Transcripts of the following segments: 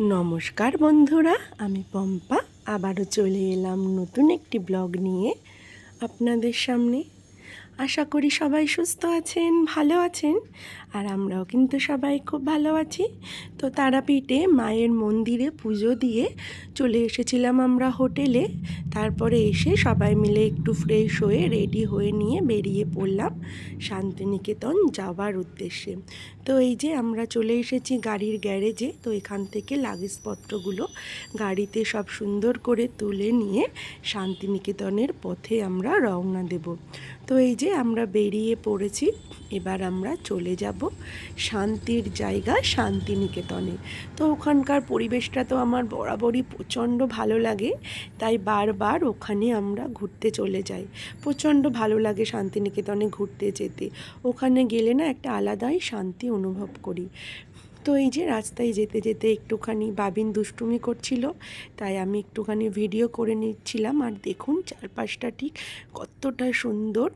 নমস্কার বন্ধুরা আমি পম্পা। আবারও চলে এলাম নতুন একটি ব্লগ নিয়ে। আপনাদের সামনে আশা করি সবাই সুস্থ আছেন, ভালো আছেন, আর আমরাও কিন্তু সবাই খুব ভালো আছি। তো তারাপীঠে মায়ের মন্দিরে পুজো দিয়ে চলে এসেছিলাম আমরা হোটেলে। তারপরে এসে সবাই মিলে একটু ফ্রেশ হয়ে রেডি হয়ে নিয়ে বেরিয়ে পড়লাম শান্তিনিকেতন যাওয়ার উদ্দেশ্যে। তো এই যে আমরা চলে এসেছি গাড়ির গ্যারেজে, তো এখান থেকে লাগেজপত্রগুলো গাড়িতে সব সুন্দর করে তুলে নিয়ে শান্তিনিকেতনের পথে আমরা রওনা দেব। তো এই যে আমরা বেরিয়ে পড়েছি, এবার আমরা চলে যাব শান্তির জায়গা শান্তিনিকেতনে। তো ওখানকার পরিবেশটা তো আমার বরাবরই প্রচণ্ড ভালো লাগে, তাই বারবার ওখানে আমরা ঘুরতে চলে যাই। প্রচণ্ড ভালো লাগে শান্তিনিকেতনে ঘুরতে যেতে। ওখানে গেলে না একটা আলাদাই শান্তি অনুভব করি। তো এই যে রাস্তায় যেতে যেতে একটুখানি বাবিন দুষ্টুমি করছিল, তাই আমি একটুখানি ভিডিও করে নিচ্ছিলাম। আর দেখুন চারপাশটা ঠিক কতটা সুন্দর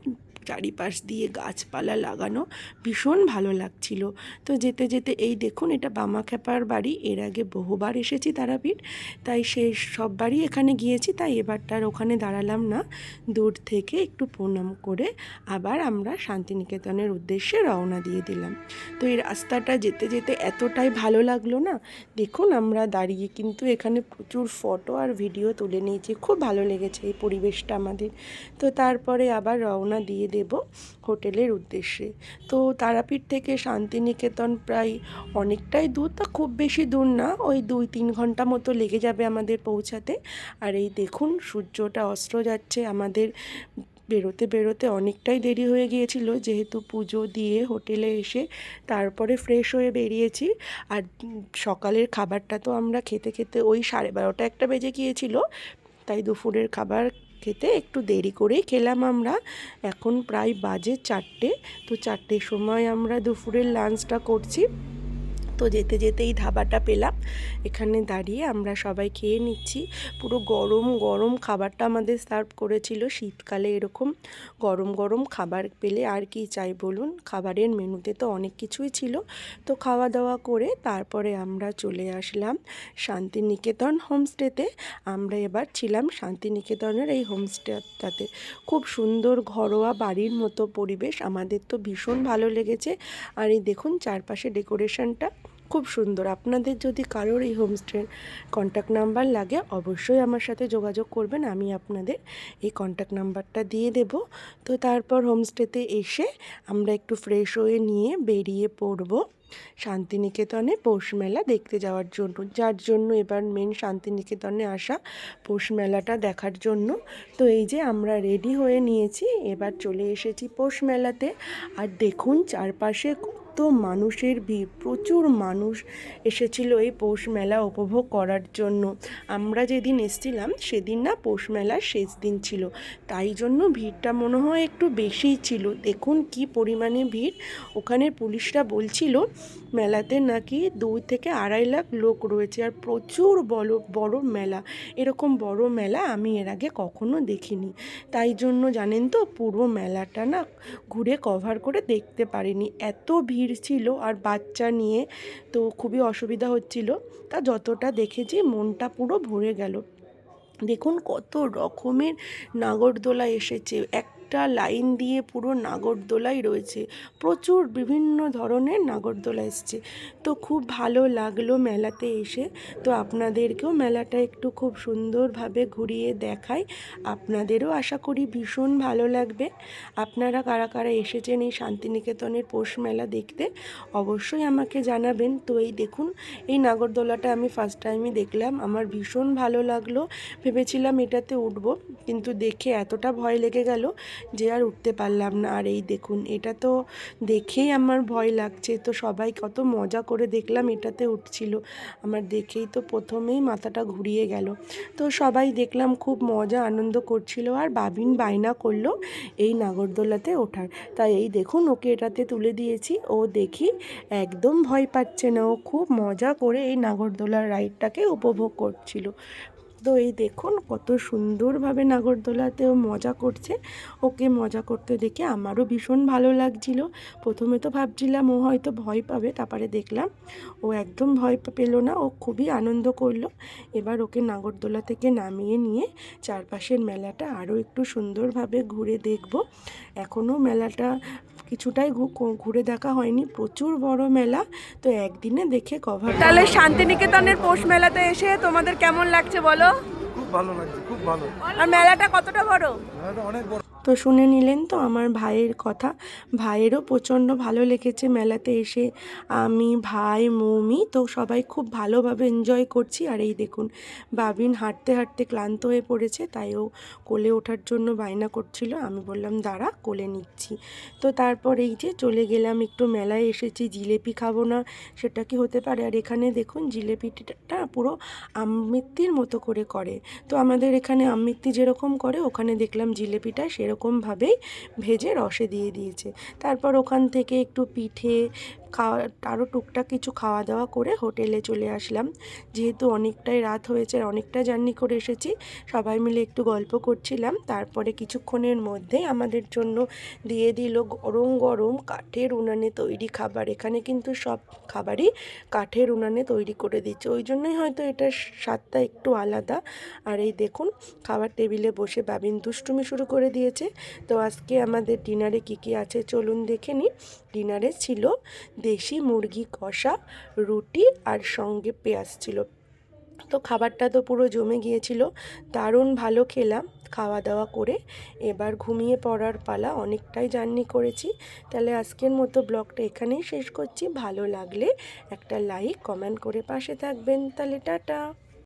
চারিপাশ দিয়ে গাছপালা লাগানো ভীষণ ভালো লাগছিল। তো যেতে যেতে এই দেখুন এটা বামা বামাখ্যাপার বাড়ি, এর আগে বহুবার এসেছি তারাপীঠ, তাই সে সব বাড়ি এখানে গিয়েছি, তাই এবারটার ওখানে দাঁড়ালাম না। দূর থেকে একটু প্রণাম করে আবার আমরা শান্তিনিকেতনের উদ্দেশ্যে রওনা দিয়ে দিলাম। তো এই রাস্তাটা যেতে যেতে এতটাই ভালো লাগল না, দেখুন আমরা দাঁড়িয়ে কিন্তু এখানে প্রচুর ফটো আর ভিডিও তুলে নিয়েছি, খুব ভালো লেগেছে এই পরিবেশটা আমাদের। তো তারপরে আবার রওনা দিয়ে দেব হোটেলের উদ্দেশ্যে। তো তারাপীঠ থেকে শান্তিনিকেতন প্রায় অনেকটাই দূর, তা খুব বেশি দূর না, ওই দুই তিন ঘণ্টা মতো লেগে যাবে আমাদের পৌঁছাতে। আর এই দেখুন, সূর্যটা অস্ত্র যাচ্ছে, আমাদের বেরোতে বেরোতে অনেকটাই দেরি হয়ে গিয়েছিল, যেহেতু পুজো দিয়ে হোটেলে এসে তারপরে ফ্রেশ হয়ে বেরিয়েছি। আর সকালের খাবারটা তো আমরা খেতে খেতে ওই সাড়ে বারোটা একটা বেজে গিয়েছিল, তাই দুপুরের খাবার খেতে একটু দেরি করে খেলাম আমরা। এখন প্রায় বাজে চারটে। তো চারটের সময় আমরা দুপুরের লাঞ্চটা করছি। তো যেতে যেতেই ধাবাটা পেলাম। এখানে দাঁড়িয়ে আমরা সবাই খেয়ে নিচ্ছি। পুরো গরম গরম খাবারটা আমাদের সার্ভ করেছিল। শীতকালে এরকম গরম গরম খাবার পেলে আর কি চাই বলুন? খাবারের মেনুতে তো অনেক কিছুই ছিল। তো খাওয়া দাওয়া করে তারপরে আমরা চলে আসলাম শান্তিনিকেতন হোমস্টেতে আমরা এবার ছিলাম শান্তিনিকেতনের এই হোমস্টেটাতে খুব সুন্দর ঘরোয়া বাড়ির মতো পরিবেশ। আমাদের তো ভীষণ ভালো লেগেছে। আর এই দেখুন চারপাশে ডেকোরেশনটা খুব সুন্দর। আপনাদের যদি কারোর এই হোমস্টের কন্ট্যাক্ট নাম্বার লাগে, অবশ্যই আমার সাথে যোগাযোগ করবেন, আমি আপনাদের এই কন্ট্যাক্ট নাম্বারটা দিয়ে দেব। তো তারপর হোমস্টেতে এসে আমরা একটু ফ্রেশ হয়ে নিয়ে বেরিয়ে পড়ব শান্তিনিকেতনে পৌষ মেলা দেখতে যাওয়ার জন্য। যার জন্য এবার মেন শান্তিনিকেতনে আসা পৌষ মেলাটা দেখার জন্য। তো এই যে আমরা রেডি হয়ে নিয়েছি, এবার চলে এসেছি পৌষ মেলাতে। আর দেখুন চারপাশে কত মানুষের ভিড়, প্রচুর মানুষ এসেছিল এই পৌষ মেলা উপভোগ করার জন্য। আমরা যেদিন এসেছিলাম, সেদিন না পৌষ মেলার শেষ দিন ছিল। তাই জন্য ভিড়টা মনে হয় একটু বেশিই ছিল। দেখুন কি পরিমাণে ভিড়। ওখানে পুলিশরা বলছিল, মেলাতে নাকি দুই থেকে আড়াই লাখ লোক রয়েছে আর প্রচুর বড় বড় মেলা। এরকম বড় মেলা আমি এর আগে কখনো দেখিনি। তাই জন্য জানেন তো, পুরো মেলাটা না ঘুরে কভার করে দেখতে পারিনি। এত ভিড় ছিল আর বাচ্চা নিয়ে তো খুবই অসুবিধা হচ্ছিল। তা যতটা দেখেছি মনটা পুরো ভরে গেল। দেখুন কত রকমের নাগরদোলা এসেছে। একটা লাইন দিয়ে পুরো নাগরদোলাই রয়েছে। প্রচুর বিভিন্ন ধরনের নাগরদোলা এসছে। তো খুব ভালো লাগল মেলাতে এসে। তো আপনাদেরকেও মেলাটা একটু খুব সুন্দরভাবে ঘুরিয়ে দেখাই। আপনাদেরও আশা করি ভীষণ ভালো লাগবে। আপনারা কারা কারা এসেছেন এই শান্তিনিকেতনের পৌষ মেলা দেখতে, অবশ্যই আমাকে জানাবেন। তো এই দেখুন, এই নাগরদোলাটা আমি ফার্স্ট টাইমই দেখলাম। আমার ভীষণ ভালো লাগল। ভেবেছিলাম এটাতে উঠবো, কিন্তু দেখে এতটা ভয় লেগে গেল যে আর উঠতে পারলাম না। আর এই দেখুন, এটা তো দেখেই আমার ভয় লাগছে। তো সবাই কত মজা করে দেখলাম এটাতে উঠছিল। আমার দেখেই তো প্রথমেই মাথাটা ঘুরিয়ে গেল। তো সবাই দেখলাম খুব মজা, আনন্দ করছিল আর বাবিন বায়না করল এই নাগরদোলাতে ওঠার। তাই এই দেখুন, ওকে এটাতে তুলে দিয়েছি। ও দেখি একদম ভয় পাচ্ছে না। ও খুব মজা করে এই নাগরদোলার রাইডটাকে উপভোগ করছিল। তো এই দেখুন, কত সুন্দরভাবে নাগরদোলাতেও মজা করছে। ওকে মজা করতে দেখে আমারও ভীষণ ভালো লাগছিল। প্রথমে তো ভাবছিলাম ও হয়তো ভয় পাবে, তারপরে দেখলাম ও একদম ভয় পেল না, ও খুবই আনন্দ করল। এবার ওকে নাগরদোলা থেকে নামিয়ে নিয়ে চারপাশের মেলাটা আরও একটু সুন্দরভাবে ঘুরে দেখব। এখনও মেলাটা কিছুটাই ঘু- ঘুরে দেখা হয়নি। প্রচুর বড় মেলা তো একদিনে দেখে কভার তাহলে শান্তিনিকেতনের পৌষ মেলাতে এসে তোমাদের কেমন লাগছে বলো? খুব ভালো লাগছে খুব ভালো। আর মেলাটা কতটা বড়? মেলাটা অনেক বড়। তো শুনে নিলেন তো আমার ভাইয়ের কথা। ভাইয়েরও প্রচণ্ড ভালো লেগেছে মেলাতে এসে। আমি, ভাই, মৌমি তো সবাই খুব ভালোভাবে এনজয় করছি। আর এই দেখুন, বাবিন হাঁটতে হাঁটতে ক্লান্ত হয়ে পড়েছে, তাই ও কোলে ওঠার জন্য বায়না করছিল। আমি বললাম, দাঁড়া, কোলে নিচ্ছি। তো তারপর এই যে চলে গেলাম, একটু মেলায় এসেছি, জিলেপি খাব না, সেটা কি হতে পারে? আর এখানে দেখুন, জিলেপিটা পুরো আমৃত্তির মতো করে করে। তো আমাদের এখানে আমৃত্তি যেরকম করে, ওখানে দেখলাম জিলেপিটা সেরকমভাবেই ভেজে রসে দিয়ে দিয়েছে। তারপর ওখান থেকে একটু পিঠে খাওয়া আরও টুকটাক কিছু খাওয়া দাওয়া করে হোটেলে চলে আসলাম। যেহেতু অনেকটাই রাত হয়েছে আর অনেকটা জার্নি করে এসেছি, সবাই মিলে একটু গল্প করছিলাম। তারপরে কিছুক্ষণের মধ্যেই আমাদের জন্য দিয়ে দিল গরম গরম কাঠের উনানে তৈরি খাবার। এখানে কিন্তু সব খাবারই কাঠের উনানে তৈরি করে দিচ্ছে। ওই জন্যই হয়তো এটার স্বাদটা একটু আলাদা। আর এই দেখুন, খাবার টেবিলে বসে বাবিন দুষ্টুমি শুরু করে দিয়েছে। তো আজকে আমাদের ডিনারে কী কী আছে চলুন দেখে নিই। ডিনারে ছিল দেশি মুরগি, কষা, রুটি আর সঙ্গে পেঁয়াজ ছিল। তো খাবারটা তো পুরো জমে গিয়েছিল। দারুণ ভালো খেলাম খাওয়া দাওয়া করে। এবার ঘুমিয়ে পড়ার পালা অনেকটাই জার্নি করেছি। তাহলে আজকের মতো ব্লগটা এখানেই শেষ করছি। ভালো লাগলে একটা লাইক, কমেন্ট করে পাশে থাকবেন। তাহলে টাটা।